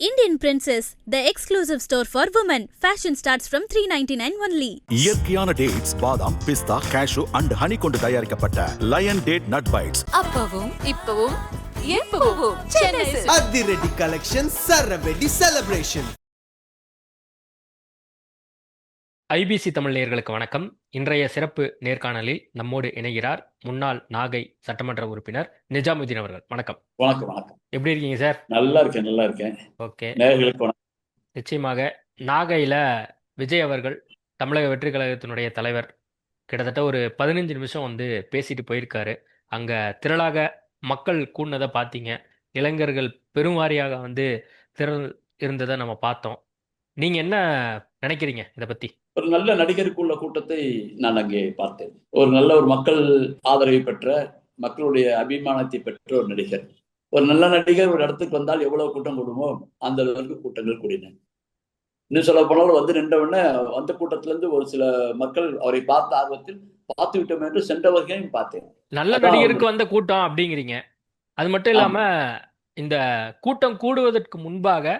Indian Princess, the exclusive store for women. Fashion starts from 399 only. இயற்கையான dates பாதாம் பிஸ்தா cash and honey கொண்டு தயாரிக்கப்பட்ட lion date nut bytes அப்பவும் இப்பவும் எப்பவும். அதிரடி கலெக்ஷன் சரவெடி செலிப்ரேஷன் ஐபிசி தமிழ் நேயர்களுக்கு வணக்கம். இன்றைய சிறப்பு நேர்காணலில் நம்மோடு இணைகிறார் முன்னாள் நாகை சட்டமன்ற உறுப்பினர் நிஜாமுதீன் அவர்கள். வணக்கம். வணக்கம் வணக்கம். எப்படி இருக்கீங்க சார்? நல்லா இருக்கேன் நல்லா இருக்கேன். ஓகே. நிச்சயமாக நாகையில் விஜய் அவர்கள் தமிழக வெற்றி கழகத்தினுடைய தலைவர். கிட்டத்தட்ட ஒரு பதினஞ்சு நிமிஷம் வந்து பேசிட்டு போயிருக்காரு. அங்கே திரளாக மக்கள் கூடினதை பார்த்தீங்க. இளைஞர்கள் பெருவாரியாக வந்து திரள் இருந்ததை நம்ம பார்த்தோம். நீங்கள் என்ன நினைக்கிறீங்க இதை பற்றி ஒரு நல்ல நடிகருக்குள்ள கூட்டத்தை நான் அங்கே பார்த்தேன். ஒரு நல்ல ஒரு மக்கள் ஆதரவை பெற்ற மக்களுடைய அபிமானத்தை பெற்ற ஒரு நடிகர். ஒரு நல்ல நடிகர் ஒரு இடத்துக்கு வந்தால் எவ்வளவு கூட்டம் கூடுமோ அந்த அளவுக்கு கூட்டங்கள் கூடின. இன்னும் சொல்ல போனால் வந்து நின்றவுடனே அந்த கூட்டத்துல இருந்து ஒரு சில மக்கள் அவரை பார்த்த ஆர்வத்தில் பார்த்து விட்டோம் என்று சென்றவர்களையும் பார்த்தேன். நல்ல நடிகருக்கு வந்த கூட்டம் அப்படிங்கிறீங்க. அது மட்டும் இல்லாம இந்த கூட்டம் கூடுவதற்கு முன்பாக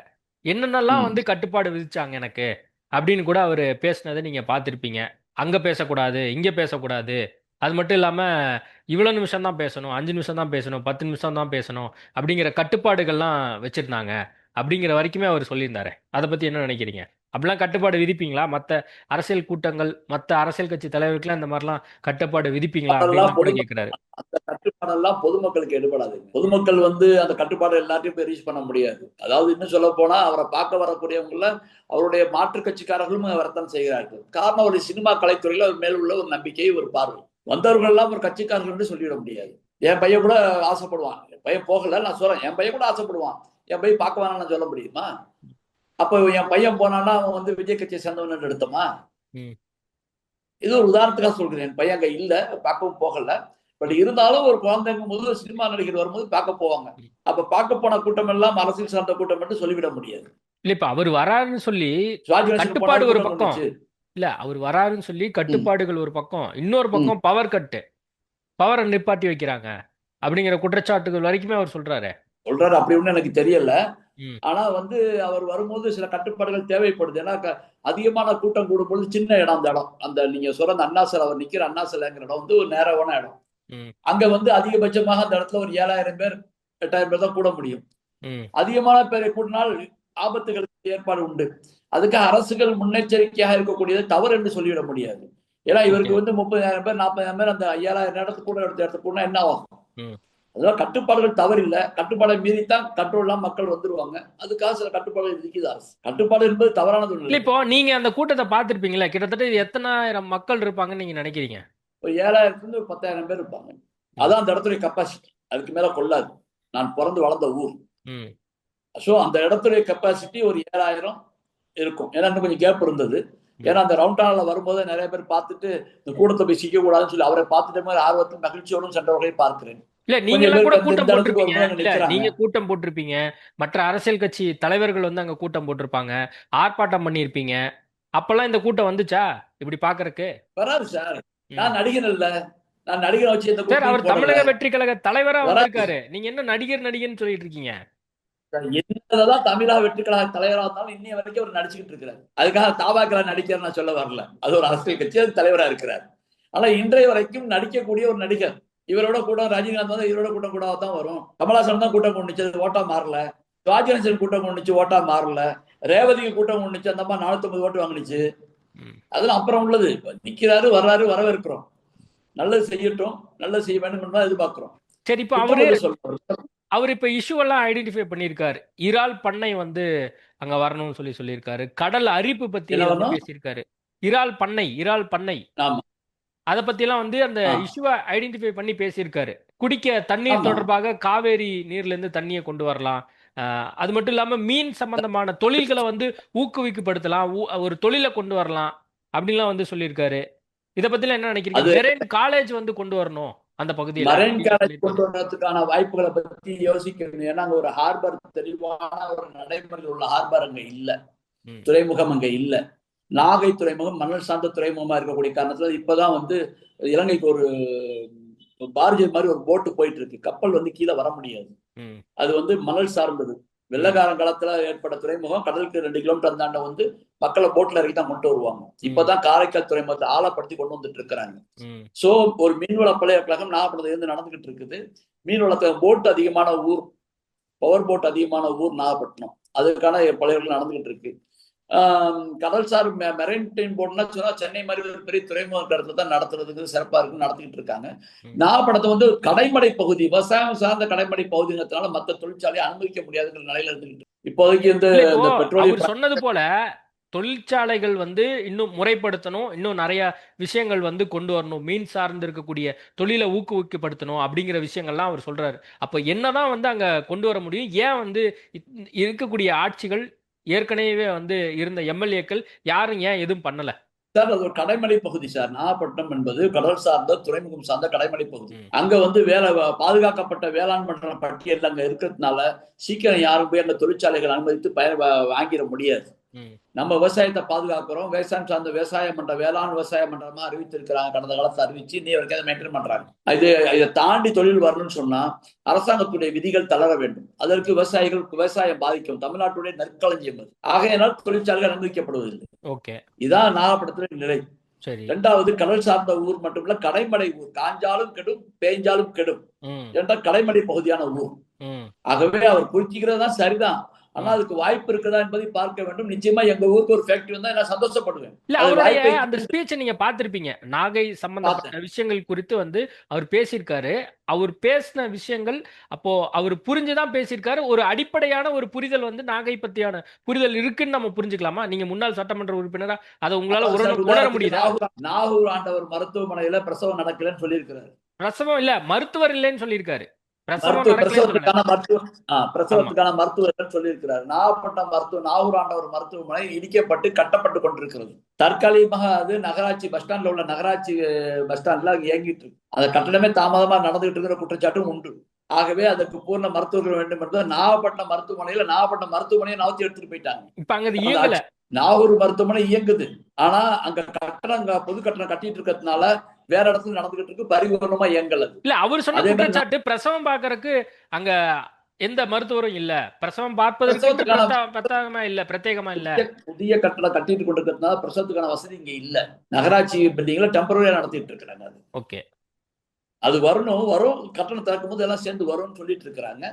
என்னென்னலாம். வந்து கட்டுப்பாடு விதிச்சாங்க எனக்கு? அப்படின்னு கூட அவர் பேசுனதை நீங்க பார்த்திருப்பீங்க. அங்க பேசக்கூடாது இங்க பேசக்கூடாது. அது மட்டும் இல்லாம இவ்வளவு நிமிஷம் தான் பேசணும் அஞ்சு நிமிஷம் தான் பேசணும் பத்து நிமிஷம் தான் பேசணும் அப்படிங்கிற கட்டுப்பாடுகள்லாம் வச்சிருந்தாங்க. அப்படிங்கிற வரைக்குமே அவர் சொல்லியிருந்தாரு. அதை பத்தி என்ன நினைக்கிறீங்க? அப்படிலாம் கட்டுப்பாடு விதிப்பீங்களா? மத்த அரசியல் கூட்டங்கள் மத்த அரசியல் கட்சி தலைவருக்குலாம் இந்த மாதிரிலாம் கட்டுப்பாடு விதிப்பீங்களா? அப்படின்னு கேட்கிறாரு. அந்த கட்டுப்பாடெல்லாம் பொதுமக்களுக்கு எடுபடாது. பொதுமக்கள் வந்து அந்த கட்டுப்பாடு எல்லாத்தையும் போய் ரீச் பண்ண முடியாது. அதாவது இன்னும் சொல்ல போனா அவரை பார்க்க வரக்கூடியவங்கள அவருடைய மாற்றுக் கட்சிக்காரர்களும் வரத்தான் செய்கிறார்கள். காரணம் ஒரு சினிமா கலைத்துறையில அவர் மேல் உள்ள ஒரு நம்பிக்கை ஒரு பார்வை. வந்தவர்கள் எல்லாம் ஒரு கட்சிக்காரர்கள் என்று சொல்லிவிட முடியாது. என் பையன் கூட ஆசைப்படுவான். என் பையன் போகல நான் சொல்றேன். என் பையன் கூட ஆசைப்படுவான். என் பையன் பார்க்க வேணாம் நான் சொல்ல முடியுமா? அப்போ என் பையன் போனான்னா அவன் வந்து விஜய் கட்சியை சேர்ந்தவன் எடுத்தோமா. இது ஒரு உதாரணத்துக்காக சொல்கிறேன் என் பையன் அங்க இல்ல பார்க்கவும் போகல. பட் இருந்தாலும் ஒரு குழந்தைங்கும் போது சினிமா நடிகர் வரும்போது பார்க்க போவாங்க. அப்ப பார்க்க போன கூட்டம் எல்லாம் அரசியல் சார்ந்த கூட்டம் என்று சொல்லிவிட முடியாது. இல்ல இப்ப அவர் வராருன்னு சொல்லி கட்டுப்பாடு ஒரு பக்கம். இல்ல அவர் வராருன்னு சொல்லி கட்டுப்பாடுகள் ஒரு பக்கம். இன்னொரு பக்கம் பவர் கட்டு. பவரை நிப்பாட்டி வைக்கிறாங்க. அப்படிங்கிற குற்றச்சாட்டுகள் வரைக்குமே அவர் சொல்றாரு. சொல்றாரு அப்படி ஒண்ணு எனக்கு தெரியல. ஆனா வந்து அவர் வரும்போது சில கட்டுப்பாடுகள் தேவைப்படுது. ஏன்னா அதிகமான கூட்டம் கூடும்போது சின்ன இடம் அந்த இடம். அந்த நீங்க சொல்ற அந்த அண்ணாசல் அவர் நிக்கிற அண்ணாசலைங்கிற இடம் வந்து ஒரு நேரமான இடம். அங்க வந்து அதிகபட்சமாக அந்த இடத்துல ஒரு ஏழாயிரம் பேர் எட்டாயிரம் பேர் தான் கூட முடியும். அதிகமான பேரை கூட்டினால் ஆபத்துகளுக்கு ஏற்பாடு உண்டு. அதுக்கு அரசுகள் முன்னெச்சரிக்கையாக இருக்கக்கூடியது தவறு என்று சொல்லிவிட முடியாது. ஏன்னா இவருக்கு வந்து முப்பதாயிரம் பேர் நாற்பதாயிரம் பேர் அந்த ஐயாயிரம் இடத்துக்கு கூட எடுத்த இடத்துக்கு கூட என்ன ஆகும். அதெல்லாம் கட்டுப்பாடுகள் தவறு இல்ல கட்டுப்பாடை மீறித்தான் கண்ட்ரோல் எல்லாம் மக்கள் வந்துருவாங்க. அதுக்காக சில கட்டுப்பாடுகள் விதிக்குது அரசு. கட்டுப்பாடு என்பது தவறானது இல்ல. இப்போ நீங்க அந்த கூட்டத்தை பார்த்திருப்பீங்களா கிட்டத்தட்ட எத்தனாயிரம் மக்கள் இருப்பாங்கன்னு நீங்க நினைக்கிறீங்க? ஒரு ஏழாயிரத்துல இருந்து ஒரு பத்தாயிரம் பேர் இருப்பாங்க. அதான் அந்த இடத்துடைய கெப்பாசிட்டி அதுக்கு மேல கொள்ளாது. நான் பிறந்து வளர்ந்த ஊர். ஸோ அந்த இடத்துடைய கெப்பாசிட்டி ஒரு ஏழாயிரம் இருக்கும். ஏன்னா இன்னும் கொஞ்சம் கேப் இருந்தது. ஏன்னா அந்த ரவுண்டானில் வரும்போது நிறைய பேர் பார்த்துட்டு இந்த கூட்டத்தை போய் சிக்க கூடாதுன்னு சொல்லி அவரை பார்த்துட்ட மாதிரி ஆர்வத்தில் மகிழ்ச்சியோடும் சென்றவர்களை பார்க்கிறேன். இல்ல நீங்க கூட கூட்டம் போட்டிருப்பீங்க. நீங்க கூட்டம் போட்டிருப்பீங்க. மற்ற அரசியல் கட்சி தலைவர்கள் வந்து அங்க கூட்டம் போட்டிருப்பாங்க. ஆர்ப்பாட்டம் பண்ணியிருப்பீங்க. அப்பெல்லாம் இந்த கூட்டம் வந்துச்சா? இப்படி பாக்குறதுக்கு வராது சார். நான் நடிகன் இல்ல நான் நடிகரை வச்சு சார் அவர் தமிழக. வெற்றி கழக தலைவரா. வந்திருக்காரு. நீங்க என்ன நடிகர் நடிகர்னு சொல்லிட்டு இருக்கீங்க? என்னதான் தமிழக வெற்றி கழக தலைவராக இருந்தாலும் இன்னைய வரைக்கும் அவர் நடிச்சுக்கிட்டு இருக்கிறார். அதுக்காக தாபாக்கலா நடிகர் நான் சொல்ல வரல. அது ஒரு அரசியல் கட்சி தலைவரா இருக்கிறார். ஆனா இன்றைய வரைக்கும் நடிக்கக்கூடிய ஒரு நடிகர் இவரோட கூட்டம் ரஜினிகாந்த் வந்து இவரோட கூட்டம் கூட தான் வரும். கமலாசன் தான் கூட்டம் கொண்டுச்சு அது ஓட்டா மாறல. ராஜகணேசன் கூட்டம் கொண்டுச்சு ஓட்டா மாறல. ரேவதிக்கு கூட்டம் கொண்டுச்சு அந்த மாதிரி நானூத்தி ஓட்டு வாங்குனுச்சு. அதெல்லாம் அப்புறம் உள்ளது. நிக்கிறாரு வர்றாரு வரவேற்கிறோம். நல்லது செய்யட்டும் நல்லது செய்ய வேண்டும் எதிர்பார்க்கிறோம். சரி இப்போ அவரே. அவர் இப்ப இஷ்யூ எல்லாம் ஐடென்டிஃபை பண்ணியிருக்காரு. இறால் பண்ணை வந்து அங்க வரணும்னு சொல்லி சொல்லியிருக்காரு. கடல் அரிப்பு பத்தி? பேசியிருக்காரு. இறால் பண்ணை இறால் பண்ணை. ஆமா. அத பத்தி எல்லாம் வந்து அந்த. இஷ்யூவை ஐடென்டிஃபை பண்ணி பேசியிருக்காரு குடிக்க தண்ணீர். தொடர்பாக காவேரி நீர்ல இருந்து தண்ணியை கொண்டு வரலாம் அது மட்டும் இல்லாம மீன் சம்பந்தமான தொழில்களை வந்து ஊக்குவிக்கப்படுத்தலாம் ஒரு தொழிலை கொண்டு வரலாம் அப்படின்லாம் வந்து சொல்லியிருக்காரு இத பத்திலாம் என்ன நினைக்கிறீங்க மெரைன் காலேஜ் வந்து கொண்டு வரணும் அந்த பகுதியில மரைன் காலேஜ். கொண்டு வரதுக்கான வாய்ப்புகளை பத்தி யோசிக்கணும் ஏன்னா அங்க ஒரு ஹார்பர் தெளிவான ஒரு நடைமுறையில் உள்ள ஹார்பர் அங்க இல்ல. துறைமுகம் அங்க இல்ல நாகை துறைமுகம் மணல் சார்ந்த துறைமுகமா இருக்கக்கூடிய காரணத்துல இப்பதான் வந்து இலங்கைக்கு ஒரு பார்ஜி மாதிரி ஒரு போட்டு போயிட்டு இருக்கு கப்பல் வந்து கீழே வர முடியாது. அது வந்து மணல் சார்ந்தது. வெள்ளக்காரன் காலத்துல ஏற்பட்ட துறைமுகம் கடலுக்கு ரெண்டு கிலோமீட்டர் அந்தாண்ட வந்து மக்களை போட்ல இறக்கி தான் கொண்டு வருவாங்க. இப்பதான் காரைக்கால் துறைமுகத்தை ஆழப்படுத்தி கொண்டு வந்துட்டு இருக்கிறாங்க சோ ஒரு மீன்வள பல்கலைக்கழகம் நாகப்பட்டினத்துல இருந்து நடந்துகிட்டு இருக்குது. மீன்வளத்தை போட் அதிகமான ஊர் பவர் போட் அதிகமான ஊர் நாகப்பட்டினம். அதுக்கான பழைய நடந்துகிட்டு இருக்கு. கடல்சார் மெரைன்டைன் போர்டுனா சொன்னா சென்னை மாதிரி ஒரு பெரிய துறைமுக இடத்துல தான் நடத்துறதுக்கு சிறப்பா இருக்கு நடத்திக்கிட்டு இருக்காங்க ம். நாகப்பட்டினத்தை வந்து கடைமடை பகுதி விவசாயம் சார்ந்த கடைமடை பகுதிங்கிறதுனால மத்த தொழிற்சாலையை அனுமதிக்க முடியாதுங்கிற நிலையில இருந்துகிட்டு. இப்போதைக்கு இப்போ பெட்ரோலியம் சொன்னது போல தொழிற்சாலைகள் வந்து இன்னும் முறைப்படுத்தணும் இன்னும் நிறைய விஷயங்கள் வந்து கொண்டு வரணும் மீன் சார்ந்து இருக்கக்கூடிய தொழிலை ஊக்குவிக்கப்படுத்தணும் அப்படிங்கிற விஷயங்கள்லாம் அவர் சொல்றாரு அப்ப என்னதான் வந்து அங்க கொண்டு வர முடியும் ஏன் வந்து இருக்கக்கூடிய ஆட்சிகள் ஏற்கனவே வந்து இருந்த எம்எல்ஏக்கள் யாரும் ஏன் எதுவும் பண்ணல சார் அது ஒரு கடைமடை பகுதி சார் நாகப்பட்டினம் என்பது கடல் சார்ந்த துறைமுகம் சார்ந்த கடைமடை பகுதி. அங்க வந்து வேலை பாதுகாக்கப்பட்ட வேளாண் மன்ற பட்டியல் அங்க இருக்கிறதுனால சீக்கிரம் யாரும் போய் அங்க தொழிற்சாலைகள் அனுமதித்து பயன் வாங்கிட முடியாது. நம்ம விவசாயத்தை பாதுகாக்கிறோம். விவசாயம் சார்ந்த விவசாயம் மன்ற வேளாண் விவசாய மன்றமா அறிவித்திருக்கிறாங்க. கடந்த காலத்தை அறிவிச்சு இன்னி வரைக்கும் அதை மெயின்டைன் பண்றாங்க? இது இதை தாண்டி தொழில் வரணும்னு சொன்னா அரசாங்கத்துடைய விதிகள் தளர வேண்டும். அதற்கு விவசாயிகள் விவசாயம் பாதிக்கும். தமிழ்நாட்டுடைய நற்களஞ்சியம் அது. ஆகையினால் தொழிற்சாலைகள் அனுமதிக்கப்படுவதில்லை. ஓகே. இதான் நாகப்பட்டினத்தின் நிலை. சரி. இரண்டாவது கடல் சார்ந்த ஊர் மட்டுமல்ல கடைமடை ஊர். காஞ்சாலும் கெடும் பேஞ்சாலும் கெடும் என்ற கடைமடை பகுதியான ஊர். ஆகவே அவர் குறிச்சிக்கிறது தான் சரிதான். ஆனா அதுக்கு வாய்ப்பு இருக்குதா என்பதை பார்க்க வேண்டும். நிச்சயமா எங்க ஊருக்கு ஒரு ஃபேக்டரி வந்தா நான் சந்தோஷப்படுவேன். இல்ல அந்த ஸ்பீச்சை நீங்க பார்த்திருப்பீங்க. நாகை சம்பந்தப்பட்ட விஷயங்கள் குறித்து வந்து அவர் பேசியிருக்காரு. அவர் பேசின விஷயங்கள் அப்போ அவர் புரிஞ்சுதான் பேசியிருக்காரு. ஒரு அடிப்படையான ஒரு புரிதல் வந்து நாகை பத்தியான புரிதல் இருக்குன்னு நம்ம புரிஞ்சுக்கலாமா? நீங்க முன்னாள் சட்டமன்ற உறுப்பினரா? அதை உங்களால உணர முடியுதா? நாகூர் நாகூர் ஆண்டவர் மருத்துவமனையில பிரசவம் நடக்கலன்னு சொல்லியிருக்கிறாரு. பிரசவம் இல்ல மருத்துவர் இல்லைன்னு சொல்லியிருக்காரு. பிரசவத்துக்கான மருத்துவ ஆ, பிரசவத்துக்கான மருத்துவர் சொல்லியிருக்கிறார். நாகப்பட்டினம் மருத்துவ நாகூர் ஆண்டவர் மருத்துவமனை இடிக்கப்பட்டு கட்டப்பட்டு கொண்டிருக்கிறது. தற்காலிகமாக அது நகராட்சி பஸ் ஸ்டாண்ட்ல உள்ள நகராட்சி பஸ் ஸ்டாண்ட்ல இயங்கிட்டு இருக்கு. அந்த கட்டணமே தாமதமா நடந்துகிட்டு இருக்கிற குற்றச்சாட்டும் உண்டு. ஆகவே அதற்கு பூர்ண மருத்துவர்கள் வேண்டும் என்பது நாகப்பட்டினம் மருத்துவமனையில நாகப்பட்டினம் மருத்துவமனையை நவத்தி எடுத்துட்டு போயிட்டாங்க. இப்ப அங்க அது இயங்கல? நாகூர் மருத்துவமனை இயங்குது. ஆனா அங்க கட்டணம் அங்க பொது கட்டணம் கட்டிட்டு இருக்கிறதுனால வேற இடத்துல நடந்துகிட்டு இருக்கு பரிபூர்ணமா அது. இல்ல அவர் சொன்ன குற்றச்சாட்டு பிரசவம் பார்க்கறதுக்கு அங்க எந்த மருத்துவரும் இல்ல. பிரசவம் பார்ப்பதற்கு பிரசவத்துக்கான- பிரத்தா- பிரத்யேகமா இல்ல பிரத்யேகமா இல்ல. புதிய- கட்டடம் கட்டிட்டு கொண்டிருக்கிறதுனால பிரசவத்துக்கான வசதி இங்க இல்ல. நகராட்சி பில்டிங்ல டெம்பரரியா நடத்திட்டு இருக்கிறாங்க அது. ஓகே. அது வரணும் வரும் கட்டணம் திறக்கும் போது எல்லாம் சேர்ந்து வரும்னு சொல்லிட்டு இருக்கிறாங்க.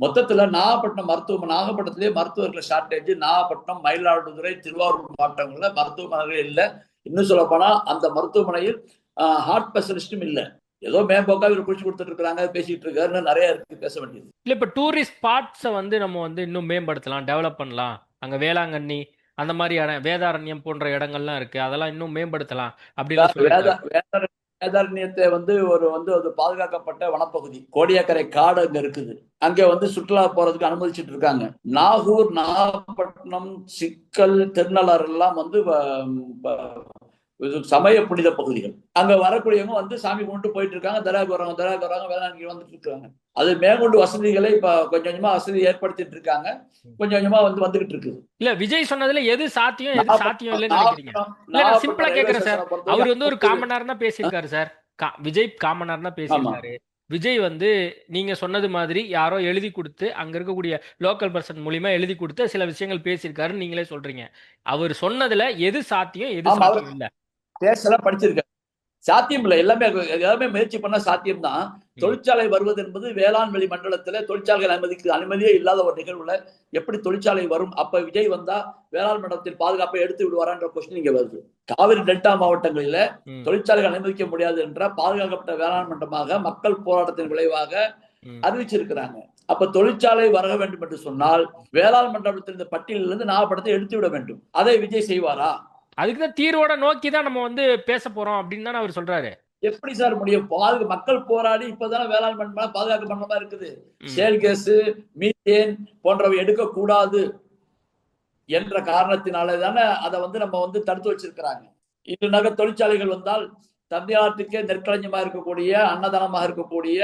மொத்தத்துல நாகப்பட்டினம் மருத்துவமனை நாகப்பட்டினத்திலேயே மருத்துவர்கள் ஷார்டேஜ் நாகப்பட்டினம் மயிலாடுதுறை திருவாரூர் மாவட்டங்கள்ல மருத்துவமனைகள் இல்ல. இன்னும் சொல்ல போனா அந்த மருத்துவமனையில் ஹார்ட் ஸ்பெஷலிஸ்டும் இல்ல. ஏதோ மேம்போக்கா இவர் குறிச்சு கொடுத்துட்டு இருக்காங்க பேசிட்டு இருக்காருன்னு நிறைய இருக்கு பேச வேண்டியது. இல்ல இப்ப டூரிஸ்ட் ஸ்பாட்ஸை வந்து நம்ம வந்து இன்னும் மேம்படுத்தலாம் டெவலப் பண்ணலாம். அங்க வேளாங்கண்ணி அந்த மாதிரியான வேதாரண்யம் போன்ற இடங்கள்லாம் இருக்கு அதெல்லாம் இன்னும் மேம்படுத்தலாம். வேதார- வேதாரண்யத்தை வந்து ஒரு வந்து ஒரு பாதுகாக்கப்பட்ட வனப்பகுதி கோடியக்கரை காடு அங்க இருக்குது. அங்க வந்து சுற்றுலா போறதுக்கு அனுமதிச்சுட்டு இருக்காங்க. நாகூர் நாகப்பட்டினம் சிக்கல் திருநள்ளாறு எல்லாம் வந்து சமய புனித பகுதிகள். அங்க வரக்கூடியவங்க வந்து சாமி கும்பிட்டு போயிட்டு இருக்காங்க தராக்கு வராங்க தராக்கு வராங்க வேளாங்கண்ணி வந்துட்டு இருக்காங்க. அது மேற்கொண்டு வசதிகளை இப்ப கொஞ்சம் கொஞ்சமா வசதி ஏற்படுத்திட்டு இருக்காங்க. கொஞ்சம் கொஞ்சமா வந்து வந்துகிட்டு இருக்குது. இல்ல விஜய் சொன்னதுல எது சாத்தியம் எது சாத்தியம் இல்லைன்னு நினைக்கிறீங்க சிம்பிளா கேக்குறேன் சார். அவர் வந்து ஒரு காமன் நேரம் தான் பேசியிருக்காரு சார். விஜய் காமன் நேரம் தான் பேசியிருக்காரு. விஜய் வந்து நீங்க சொன்னது மாதிரி யாரோ எழுதி கொடுத்து அங்க இருக்கக்கூடிய லோக்கல் பர்சன் மூலியமா எழுதி கொடுத்து சில விஷயங்கள் பேசியிருக்காருன்னு நீங்களே சொல்றீங்க. அவர் சொன்னதுல எது சாத்தியம் எது சாத்தியம் இல்ல? பேசலாம் படிச்சிருக்காரு சாத்தியம் இல்லை எல்லாமே எல்லாமே முயற்சி பண்ண சாத்தியம் தான் தொழிற்சாலை வருவது என்பது வேளாண் வெளி மண்டலத்துல தொழிற்சாலைகள் அனுமதிக்கு அனுமதியே இல்லாத ஒரு நிகழ்வுல எப்படி தொழிற்சாலை வரும்? அப்ப விஜய் வந்தா வேளாண் மண்டலத்தில் பாதுகாப்பை எடுத்து விடுவாரான்ற கொஸ்டின் இங்க வருது. காவிரி டெல்டா மாவட்டங்களில தொழிற்சாலைகள் அனுமதிக்க முடியாது என்ற பாதுகாக்கப்பட்ட வேளாண் மண்டலமாக மக்கள் போராட்டத்தின் விளைவாக. அறிவிச்சிருக்கிறாங்க. அப்ப தொழிற்சாலை வர வேண்டும் என்று சொன்னால் வேளாண் மண்டலத்தில் இந்த பட்டியலிருந்து நாகப்படத்தை எடுத்து விட வேண்டும். அதை விஜய் செய்வாரா? அதுக்கு தான் தீர்வோட நோக்கி தான் நம்ம வந்து பேச போறோம் அப்படின்னு தானே அவர் சொல்றாரு. எப்படி சார் முடியும்? பாதுகா மக்கள் போராடி இப்பதானே வேளாண் மண்டலம் பாதுகாக்க மண்டலமா இருக்குது. சேல் கேஸ் மீத்தேன் போன்றவை எடுக்கக்கூடாது என்ற காரணத்தினாலே தானே அதை வந்து நம்ம வந்து தடுத்து வச்சிருக்கிறாங்க. இல்லைனாக்க தொழிற்சாலைகள் வந்தால் தமிழ்நாட்டுக்கே நெற்களஞ்சியமா இருக்கக்கூடிய அன்னதானமாக இருக்கக்கூடிய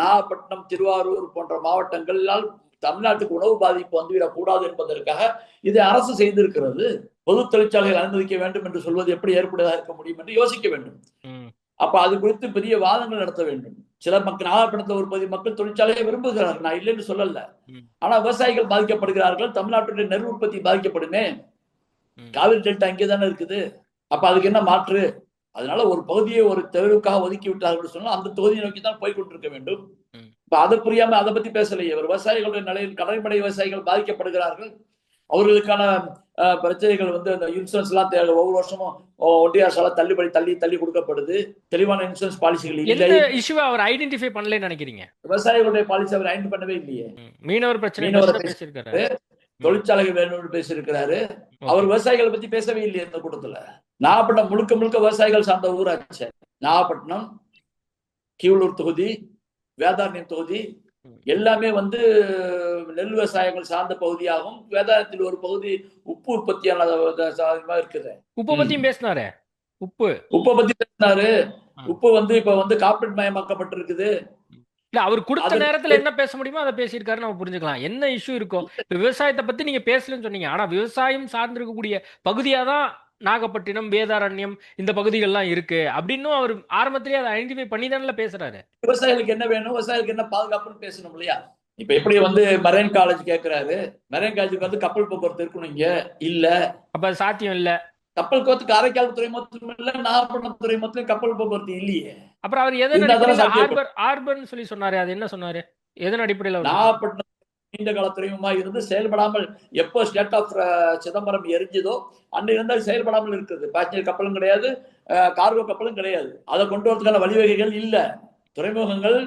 நாகப்பட்டினம் திருவாரூர் போன்ற மாவட்டங்களால் தமிழ்நாட்டுக்கு உணவு பாதிப்பு வந்துவிடக்கூடாது என்பதற்காக இதை அரசு செய்திருக்கிறது. பொது தொழிற்சாலைகள் அனுமதிக்க வேண்டும் என்று சொல்வது எப்படி ஏற்புடையதாக இருக்க முடியும் என்று யோசிக்க வேண்டும். அப்ப அது குறித்து பெரிய வாதங்கள் நடத்த வேண்டும். சில மக்கள் நாகப்பட்டினத்தில் ஒரு பகுதி மக்கள் தொழிற்சாலையை விரும்புகிறார்கள். நான் இல்லைன்னு சொல்லல. ஆனா விவசாயிகள் பாதிக்கப்படுகிறார்கள். தமிழ்நாட்டுடைய நெல் உற்பத்தி பாதிக்கப்படுமே. காவிரி டெல்டா இங்கே தானே இருக்குது. அப்ப அதுக்கு என்ன மாற்று? அதனால ஒரு பகுதியை ஒரு தெருவுக்காக ஒதுக்கி விட்டார்கள் சொன்னால் அந்த தொகுதியை நோக்கி தான் போய் கொண்டிருக்க வேண்டும். இப்ப அதை புரியாம அதை பத்தி பேசலையே. விவசாயிகளுடைய நிலையில் கடற்படை விவசாயிகள் பாதிக்கப்படுகிறார்கள். அவர்களுக்கான பிரச்சனைகள் வந்து அந்த இன்சூரன்ஸ் எல்லாம் ஒவ்வொரு வருஷமும் ஒன்றிய அரசால தள்ளுபடி தள்ளி தள்ளி கொடுக்கப்படுது. தெளிவான இன்சூரன்ஸ் பாலிசிகள் இல்லை இஷ்யூவை அவர் ஐடென்டிஃபை பண்ணலன்னு நினைக்கிறீங்க? விவசாயிகளுடைய பாலிசி அவர் ஐந்து பண்ணவே இல்லையே. மீனவர் பிரச்சனை மீனவர். பேசியிருக்காரு தொழிற்சாலைகள் வேணும்னு பேசியிருக்கிறாரு. அவர் விவசாயிகளை பத்தி பேசவே இல்லையே இந்த கூட்டத்துல. நாகப்பட்டினம் முழுக்க முழுக்க விவசாயிகள் சார்ந்த ஊராட்சி நாகப்பட்டினம் கீவளூர் தொகுதி வேதாரண்யம் தொகுதி. எல்லாமே வந்து நெல் விவசாயங்கள் சார்ந்த பகுதியாகும் வேதாரண்யத்தில் ஒரு பகுதி உப்பு உற்பத்தியான இருக்குது. உப்பை பத்தியும் பேசினாரு? உப்பு. உப்பை பத்தி பேசினாரு. உப்பு வந்து இப்ப வந்து காப்பீட் மயமாக்கப்பட்டிருக்குது. இல்ல அவர் கொடுத்த நேரத்துல என்ன பேச முடியுமோ அதை பேசியிருக்காரு நம்ம புரிஞ்சுக்கலாம். என்ன இஷ்யூ இருக்கோ? இப்ப விவசாயத்தை பத்தி நீங்க பேசலன்னு சொன்னீங்க. ஆனா விவசாயம் சார்ந்திருக்கக்கூடிய பகுதியா தான் நாகப்பட்டினம் வேதாரண்யம் இந்த பகுதிகள்லாம் இருக்கு. அப்படின்னும் அவர் ஆரம்பத்திலேயே அதை ஐடென்டிஃபை பண்ணி தானே பேசுறாரு. விவசாயிகளுக்கு என்ன வேணும்? விவசாயிகளுக்கு என்ன பாதுகாப்புன்னு பேசணும் இல்லையா? இப்ப எப்படி வந்து மெரைன் காலேஜ் கேக்குறாரு? மெரைன் காலேஜுக்கு வந்து கப்பல் போக்குவரத்து இருக்கணும் இங்க? இல்ல. அப்ப சாத்தியம் இல்ல. கப்பல் போக்குவரத்து காரைக்கால் துறைமுகத்திலும் இல்ல நாகப்பட்டினம் துறைமுகத்திலும் கப்பல் போக்குவரத்து இல்லையே. அப்புறம் அவர் எதன். ஆர்பர் ஆர்பர்னு சொல்லி சொன்னாரு அது என்ன சொன்னாரு? எதன் அடிப்படையில் நாகப்பட்டினம் நீண்ட கால துறைமுகமா இருந்து செயல்படாமல் எப்போ ஸ்டேட் ஆஃப் uh, சிதம்பரம் எரிஞ்சதோ அன்று இருந்தால் செயல்படாமல் இருக்குது பேசஞ்சர் கப்பலும் கிடையாது uh, கார்கோ கப்பலும் கிடையாது. அதை கொண்டு வரதுக்கான வழிவகைகள் இல்ல. துறைமுகங்கள்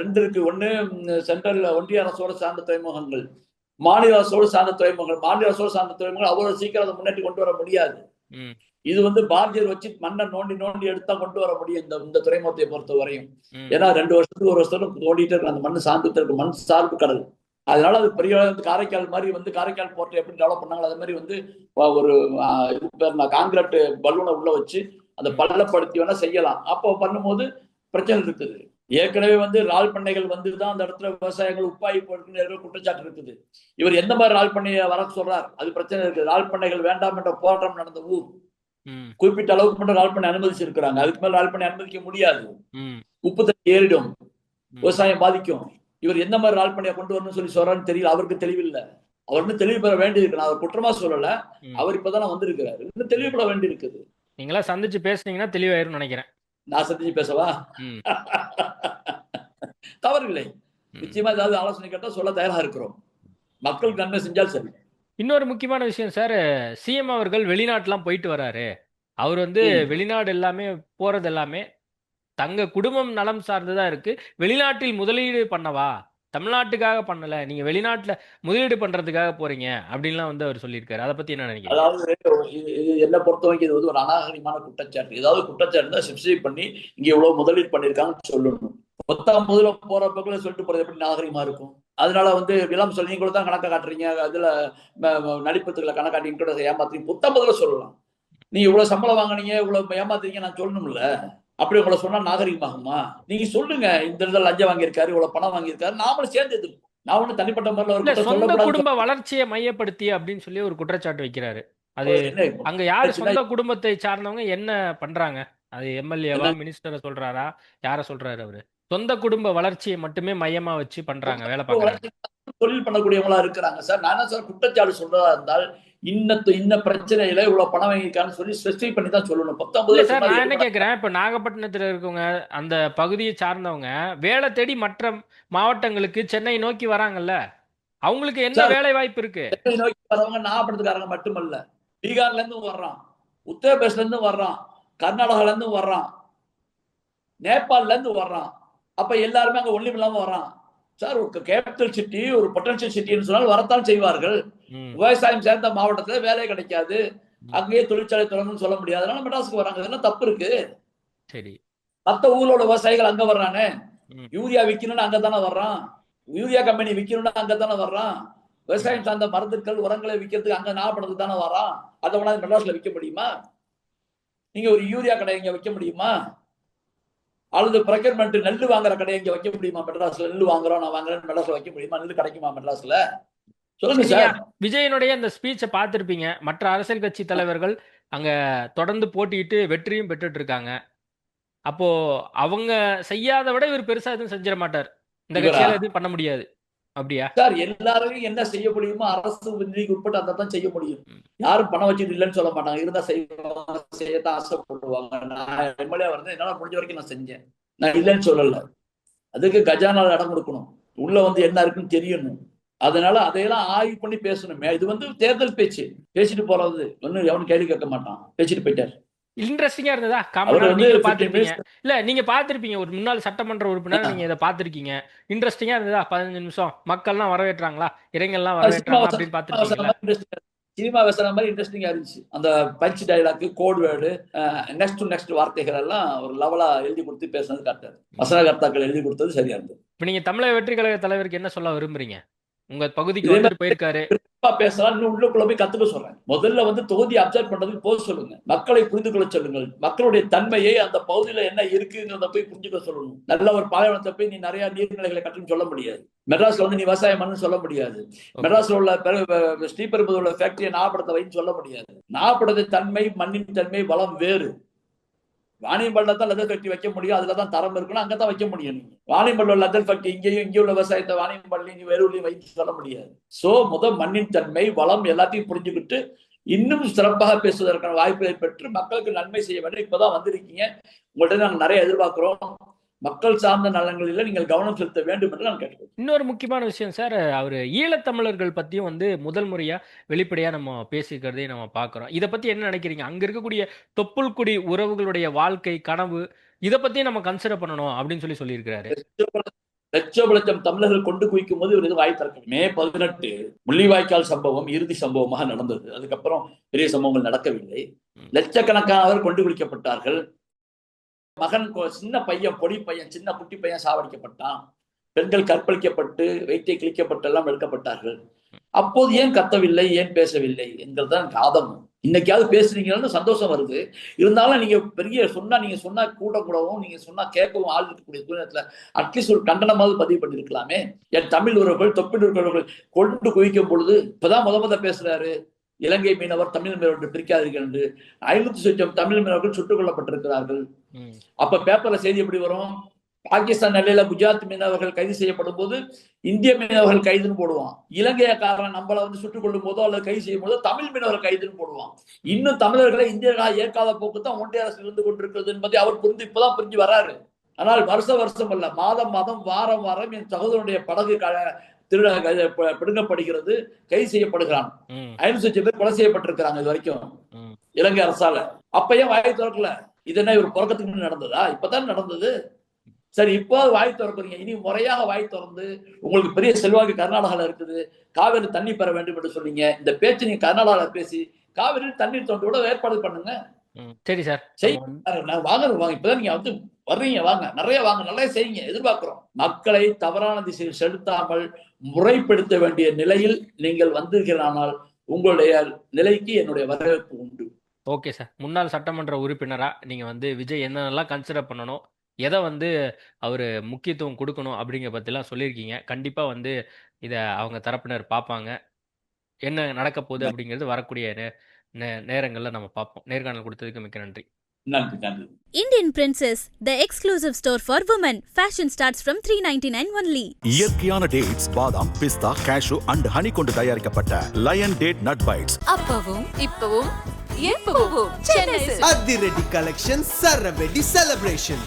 ரெண்டு இருக்கு ஒண்ணு சென்ட்ரல் ஒன்றிய அரசோட சார்ந்த துறைமுகங்கள். மாநில அரசோடு சார்ந்த துறைமுகங்கள். மாநில அரசோடு சார்ந்த துறைமுகங்கள் அவ்வளவு சீக்கிரம் அதை முன்னேற்றி கொண்டு வர முடியாது. இது வந்து பார்ஜர் வச்சு மண்ணை நோண்டி நோண்டி எடுத்தா கொண்டு வர முடியும் இந்த இந்த துறைமுகத்தை பொறுத்த வரையும். ஏன்னா ரெண்டு வருஷத்துக்கு ஒரு வருஷத்துக்கு தோண்டிட்டு இருக்கு. அந்த மண் சார்ந்து இருக்கு. மண் சார்பு கடல். அதனால அது பெரிய காரைக்கால் மாதிரி வந்து காரைக்கால் போர்ட் எப்படி டெவலப் பண்ணாங்களோ அது மாதிரி வந்து ஒரு காங்கிரீட் பலூனை உள்ள வச்சு அந்த பள்ளப்படுத்தி வேணா செய்யலாம். அப்போ பண்ணும்போது பிரச்சனை இருக்குது. ஏற்கனவே வந்து ரால் பண்ணைகள் வந்து தான் அந்த இடத்துல விவசாயங்கள் உப்பாயி ஏதோ குற்றச்சாட்டு இருக்குது. இவர் எந்த மாதிரி ரால் பண்ணையை வர சொல்றார்? அது பிரச்சனை இருக்கு. ரால் பண்ணைகள் வேண்டாம் என்ற போராட்டம் நடந்த ஊர். குறிப்பிட்ட அளவுக்கு மட்டும் ரால் பண்ணை அனுமதிச்சிருக்கிறாங்க. அதுக்கு மேல ரால் பண்ணை அனுமதிக்க முடியாது. உப்பு தண்ணி ஏறிடும். விவசாயம் பாதிக்கும். இவர் எந்த மாதிரி ரால் பண்ணியா கொண்டு வரணும்னு சொல்லி சொல்றான்னு தெரியல. அவருக்கு தெளிவில்லை. அவர் இன்னும் தெளிவு பெற வேண்டியிருக்கு. நான் அவர் குற்றமா சொல்லல. அவர் இப்பதான் வந்திருக்கிறாரு. இன்னும் தெளிவுபட வேண்டியிருக்குது. நீங்களா சந்திச்சு பேசுனீங்கன்னா தெளிவாயிரும்னு நினைக்கிறேன். நான் சந்திச்சு பேசவா? தவறில்லை. நிச்சயமா ஏதாவது ஆலோசனை கேட்டா சொல்ல தயாரா இருக்கிறோம். மக்களுக்கு நன்மை செஞ்சால் சரி. இன்னொரு முக்கியமான விஷயம் சார். சிஎம் அவர்கள் வெளிநாட்டுலாம் போயிட்டு வராரு. அவர் வந்து. வெளிநாடு எல்லாமே போறது எல்லாமே தங்க குடும்பம் நலம் சார்ந்ததா இருக்கு. வெளிநாட்டில் முதலீடு பண்ணவா? தமிழ்நாட்டுக்காக பண்ணல. நீங்க வெளிநாட்டுல முதலீடு பண்றதுக்காக போறீங்க அப்படின்லாம் வந்து அவர் சொல்லியிருக்காரு. அதை பத்தி என்ன நினைக்கிறீங்க? அதாவது இது என்னை பொறுத்த வரைக்கும் இது வந்து ஒரு அநாகரிகமான குற்றச்சாட்டு. ஏதாவது குற்றச்சாட்டு தான் சப்சிடி பண்ணி இங்க இவ்வளவு முதலீடு பண்ணிருக்காங்கன்னு சொல்லணும். பத்தாம் முதல்ல போற பக்கம் சொல்லிட்டு போறது எப்படி நாகரிகமா இருக்கும்? அதனால வந்து விளம் சொல்லி நீங்க கூட தான் கணக்கை காட்டுறீங்க. அதுல நடிப்பத்துக்களை கணக்காட்டிங்க கூட ஏமாத்துறீங்க. புத்தாம் முதல்ல சொல்லலாம். நீங்க இவ்வளவு சம்பளம் வாங்குனீங்க இவ்வளவு ஏமாத்துறீங்க நான் சொல்லணும்ல. அப்படி உங்களை சொன்னா நாகரிகமாகுமா? நீங்க சொல்லுங்க. இந்த இடத்துல லஞ்சம் வாங்கியிருக்காரு இவ்வளவு பணம் வாங்கியிருக்காரு. நாமளும் சேர்ந்து எதிர்ப்போம் நான் ஒண்ணு தனிப்பட்ட முறையில் சொந்த குடும்ப வளர்ச்சியை மையப்படுத்தி அப்படின்னு சொல்லி ஒரு குற்றச்சாட்டு வைக்கிறாரு. அது? அங்க யாரு சொந்த குடும்பத்தை சார்ந்தவங்க என்ன பண்றாங்க? அது எம்எல்ஏவா மினிஸ்டரை சொல்றாரா? யார சொல்றாரு அவரு? சொந்த குடும்ப வளர்ச்சியை மட்டுமே மையமா வச்சு பண்றாங்க வேலை பார்க்கறாங்க தொழில் பண்ணக்கூடியவங்களா இருக்கிறாங்க. சார் நான் என்ன சார் குற்றச்சாட்டு சொல்றதா இருந்தால் இன்ன இன்ன பிரச்சனையில இவ்வளவு பணம் வாங்கியிருக்கான்னு சொல்லி ஸ்பெசிஃபை பண்ணி தான் சொல்லணும். இல்ல பத்தொன்பதுல சார் நான் என்ன கேக்குறேன் இப்ப நாகப்பட்டினத்துல இருக்கவங்க அந்த பகுதியை சார்ந்தவங்க வேலை தேடி மற்ற மாவட்டங்களுக்கு சென்னை நோக்கி வராங்கல்ல அவங்களுக்கு என்ன. வேலை வாய்ப்பு இருக்கு? சென்னை நோக்கி வரவங்க நாகப்பட்டினத்துக்காரங்க மட்டுமல்ல பீகார்ல இருந்து வர்றான் உத்தரப்பிரதேஷ்ல இருந்து வர்றான் கர்நாடகால இருந்து வர்றான் நேபாள்ல இருந்து வர்றான் அப்ப எல்லாருமே அங்க ஒண்ணும் இல்லாம வர்றான். சார் ஒரு கேபிட்டல் சிட்டி ஒரு பொட்டன்ஷியல் சிட்டின்னு சொன்னால் வரத்தான் செய்வார்கள். விவசாயம் சேர்ந்த மாவட்டத்துல வேலை கிடைக்காது. அங்கேயே தொழிற்சாலை தொடங்கணும்னு சொல்ல முடியாது. அதனால மெட்ராஸுக்கு வராங்க இதெல்லாம் தப்பு இருக்கு. சரி. மத்த ஊரோட விவசாயிகள் அங்க வர்றானே. யூரியா விக்கணும்னு அங்க தானே வர்றான். யூரியா கம்பெனி விக்கணும்னு அங்க தானே வர்றான். விவசாயம் சார்ந்த மருந்துக்கள் உரங்களை விற்கிறதுக்கு அங்க நாகப்படத்துக்கு தானே வரான் அதை வேணா மெட்ராஸ்ல விற்க முடியுமா? நீங்க ஒரு யூரியா கடை இங்க வைக்க முடியுமா? அல்லது ப்ரொக்யூர்மெண்ட் நெல் வாங்குற கடையை இங்க வைக்க முடியுமா? மெட்ராஸ்ல நெல் வாங்குறோம் நான் வாங்குறேன் மெட்ராஸ்ல வைக்க முடியுமா? நெல் கிடைக்குமா மெட்ராஸ்ல? சொல்லுங்க? சார். விஜயனுடைய அந்த ஸ்பீச்சை பார்த்திருப்பீங்க. மற்ற அரசியல் கட்சி தலைவர்கள் அங்க தொடர்ந்து போட்டியிட்டு வெற்றியும் பெற்றுட்டு இருக்காங்க அப்போ அவங்க செய்யாத விட இவர் பெருசா எதுவும் செஞ்சிட மாட்டார். இந்த? கட்சியால எதுவும் பண்ண முடியாது. அப்படியா? சார் எல்லாரும் என்ன செய்ய முடியுமோ அரசு நிதிக்கு உட்பட்டு அதை தான் செய்ய முடியும். யாரும் பணம் வச்சுட்டு இல்லைன்னு சொல்ல மாட்டாங்க. இருந்தா செய்வாங்க செய்யத்தான் ஆசைப்படுவாங்க. நான் எம்எல்ஏ வந்து என்னால முடிஞ்ச வரைக்கும் நான் செஞ்சேன். நான் இல்லைன்னு சொல்லல. அதுக்கு கஜானால இடம் கொடுக்கணும். உள்ள வந்து என்ன இருக்குன்னு தெரியணும். அதனால அதையெல்லாம் ஆய்வு பண்ணி பேசணுமே. இது வந்து தேர்தல் பேச்சு. பேசிட்டு போறது. ஒன்னும் எவனும் கேள்வி கேட்க மாட்டான். பேசிட்டு போயிட்டாரு. இன்ட்ரெஸ்டிங்கா இருந்ததா? காமனா நீங்க 15 பாத்திருப்பீங்க இல்ல நீங்க பாத்திருப்பீங்க ஒரு முன்னாள் சட்டமன்ற உறுப்பினர் நீங்க இதை பாத்திருக்கீங்க இன்ட்ரெஸ்டிங்கா இருந்ததா? பதினஞ்சு நிமிஷம். மக்கள்லாம் வரவேற்றாங்களா? இளைஞர்லாம் வரவேற்றாங்களா அப்படின்னு பாத்திருக்கீங்களா சினிமா பேசுற மாதிரி இன்ட்ரெஸ்டிங்கா இருந்துச்சு. அந்த punch dialogue code word next next வார்த்தைகள் எல்லாம் ஒரு லெவலா எழுதி கொடுத்து பேசுனது கரெக்டா வசனகர்த்தாக்கள் எழுதி கொடுத்தது சரியா இருந்தது. இப்ப நீங்க தமிழக வெற்றி கழக தலைவருக்கு என்ன சொல்ல விரும்புறீங்க? உங்க பகுதிக்கு போயிருக்காரு. பேசலாம் இன்னும் உள்ளுக்குள்ள போய் கத்துக்க சொல்றேன். முதல்ல வந்து தொகுதி அப்சர்வ் பண்றதுக்கு போக சொல்லுங்க. மக்களை புரிந்து கொள்ள சொல்லுங்கள். மக்களுடைய தன்மையை அந்த பகுதியில என்ன இருக்குங்கிறத போய் புரிஞ்சுக்க சொல்லணும். நல்ல ஒரு பாலைவனத்தை போய் நீ நிறைய நீர்நிலைகளை கட்டுன்னு சொல்ல முடியாது. மெட்ராஸ்ல வந்து நீ விவசாயம் பண்ணு சொல்ல முடியாது. மெட்ராஸ்ல உள்ள பெரு- ஸ்ரீபெரும்புதூர் உள்ள ஃபேக்டரியை நாகப்படத்தை வைன்னு சொல்ல முடியாது. நாகப்படத்தின் தன்மை மண்ணின் தன்மை வளம் வேறு. வாணியம்பள்ள தான் லெதர் ஃபேக்டரி வைக்க முடியும். அதுல தான் தரம் இருக்கணும் அங்கே தான் வைக்க முடியும் நீங்க. வாணியம்பள்ள லெதர் ஃபேக்டரி இங்கேயும் இங்கேயும் உள்ள விவசாயத்தை வாணியம்பள்ளி நீ வேலூர்லயும் வைத்து சொல்ல முடியாது. சோ முத மண்ணின் தன்மை வளம் எல்லாத்தையும் புரிஞ்சுக்கிட்டு இன்னும் சிறப்பாக பேசுவதற்கான வாய்ப்புகளை பெற்று மக்களுக்கு நன்மை செய்ய வேண்டும். இப்பதான் வந்திருக்கீங்க. உங்கள்கிட்ட நாங்கள் நிறைய எதிர்பார்க்கிறோம். மக்கள் சார்ந்த நலன்களில் நீங்கள் கவனம் செலுத்த வேண்டும் என்று நான் இன்னொரு முக்கியமான விஷயம் சார். அவர் ஈழத்தமிழர்கள் பத்தியும் வந்து முதல் முறையா வெளிப்படையா நம்ம பேசிக்கிறதையும் நம்ம பார்க்கிறோம் இதை பத்தி என்ன நினைக்கிறீங்க? அங்க இருக்கக்கூடிய தொப்புள்குடி உறவுகளுடைய வாழ்க்கை கனவு இதை பத்தியும் நம்ம கன்சிடர் பண்ணணும் அப்படின்னு சொல்லி சொல்லியிருக்கிறாரு. லட்சம் லட்சம் தமிழர்கள் கொண்டு குவிக்கும் போது இவர் இது வாய் திறக்கணும் மே பதினெட்டு முள்ளிவாய்க்கால் சம்பவம் இறுதி சம்பவமாக நடந்தது. அதுக்கப்புறம் பெரிய சம்பவங்கள் நடக்கவில்லை. லட்சக்கணக்கானவர் கொண்டு குவிக்கப்பட்டார்கள். மகன் கொ- சின்ன பையன் பொடி பையன் சின்ன குட்டி பையன் சாவடிக்கப்பட்டான். பெண்கள் கற்பழிக்கப்பட்டு வைத்திய கிழிக்கப்பட்டு எல்லாம் எடுக்கப்பட்டார்கள் அப்போது ஏன் கத்தவில்லை ஏன் பேசவில்லை என்கிறதான் காதம். இன்னைக்காவது பேசுறீங்கன்னு சந்தோஷம் வருது. இருந்தாலும் நீங்க பெரிய சொன்னா நீங்க சொன்னா கூடக்கூடவும் நீங்க சொன்னா கேட்கவும் ஆள் இருக்கக்கூடிய சூழ்நிலத்துல அட்லீஸ்ட் ஒரு கண்டனமாவது பதிவு பண்ணிருக்கலாமே என் தமிழ் உறவுகள் தொப்பில் உறவுகள் கொண்டு குவிக்கும் பொழுது இப்பதான் முத முத பேசுறாரு. இலங்கை மீனவர் தமிழ் மீனவர் பிரிக்காதீர்கள் என்று ஐநூத்தி சொச்சம் தமிழ் மீனவர்கள் சுட்டுக் கொல்லப்பட்டிருக்கிறார்கள். அப்ப பேப்பர்ல செய்தி எப்படி வரும்? பாகிஸ்தான் எல்லையில குஜராத் மீனவர்கள் கைது செய்யப்படும் போது இந்திய மீனவர்கள் கைதுன்னு போடுவான். இலங்கையக்காரன் நம்மள வந்து சுட்டுக் கொள்ளும் போதோ அல்லது கைது செய்யும் போதோ தமிழ் மீனவர்கள் கைதுன்னு போடுவான். இன்னும் தமிழர்களை இந்தியர்களாக ஏற்காத போக்கு தான் ஒன்றிய அரசு இருந்து கொண்டிருக்கிறது என்பதை அவர் புரிந்து இப்பதான் புரிஞ்சு வராரு. ஆனால் வருஷ வருஷம் அல்ல மாதம் மாதம் வாரம் வாரம் என் சகோதரனுடைய படகு திருட பிடுங்கப்படுகிறது கைது செய்யப்படுகிறான். ஐநூத்தி லட்சம் பேர் கொலை செய்யப்பட்டிருக்கிறாங்க இது வரைக்கும். இலங்கை அரசால. அப்பயும் வாய் திறக்கல. இது என்ன ஒரு புறக்கத்துக்கு முன்ன நடந்ததா? இப்பதான் நடந்தது. சரி இப்போ வாய் திறக்கிறீங்க. இனி முறையாக வாய் திறந்து உங்களுக்கு பெரிய செல்வாக்கு கர்நாடகால இருக்குது. காவிரி தண்ணி பெற வேண்டும் என்று சொன்னீங்க. இந்த பேச்சு நீங்க கர்நாடகால பேசி காவிரி தண்ணீர் தோண்டு கூட ஏற்பாடு பண்ணுங்க. சரி சார். நான் வாங்க வாங்க இப்பதான் நீங்க வந்து வர்றீங்க. வாங்க. நிறைய வாங்க. நிறைய செய்யுங்க. எதிர்பார்க்கிறோம். மக்களை தவறான திசையில் செலுத்தாமல் முறைப்படுத்த வேண்டிய நிலையில் நீங்கள் வந்தீர்களானால் உங்களுடைய நிலைக்கு என்னுடைய வரவேற்பு உண்டு. Okay sir. முன்னாள் சட்டமன்ற உறுப்பினரா நீங்க வந்து விஜய் என்னென்னலாம் கன்சிடர் பண்ணணும்? எதை வந்து அவர் முக்கியத்துவம் கொடுக்கணும் அப்படிங்கிற பற்றிலாம் சொல்லியிருக்கீங்க. கண்டிப்பாக வந்து இதை அவங்க தரப்பினர் பார்ப்பாங்க. என்ன நடக்க போகுது அப்படிங்கிறது வரக்கூடிய நே நேரங்களில் நம்ம பார்ப்போம் நேர்காணல் கொடுத்ததுக்கு மிக்க நன்றி. நன்றி நன்றி. Indian Princess, the exclusive store for women. Fashion starts from 399 only. இயற்கையான டேட்ஸ் பாதாம் பிஸ்தா கேஷு அண்ட் ஹனி கொண்டு தயாரிக்கப்பட்ட லயன் டேட் நட் பைட்ஸ் அப்பவும் இப்பவும் எப்பவும் அதிரடி கலெக்ஷன் சரவெடி செலிப்ரேஷன்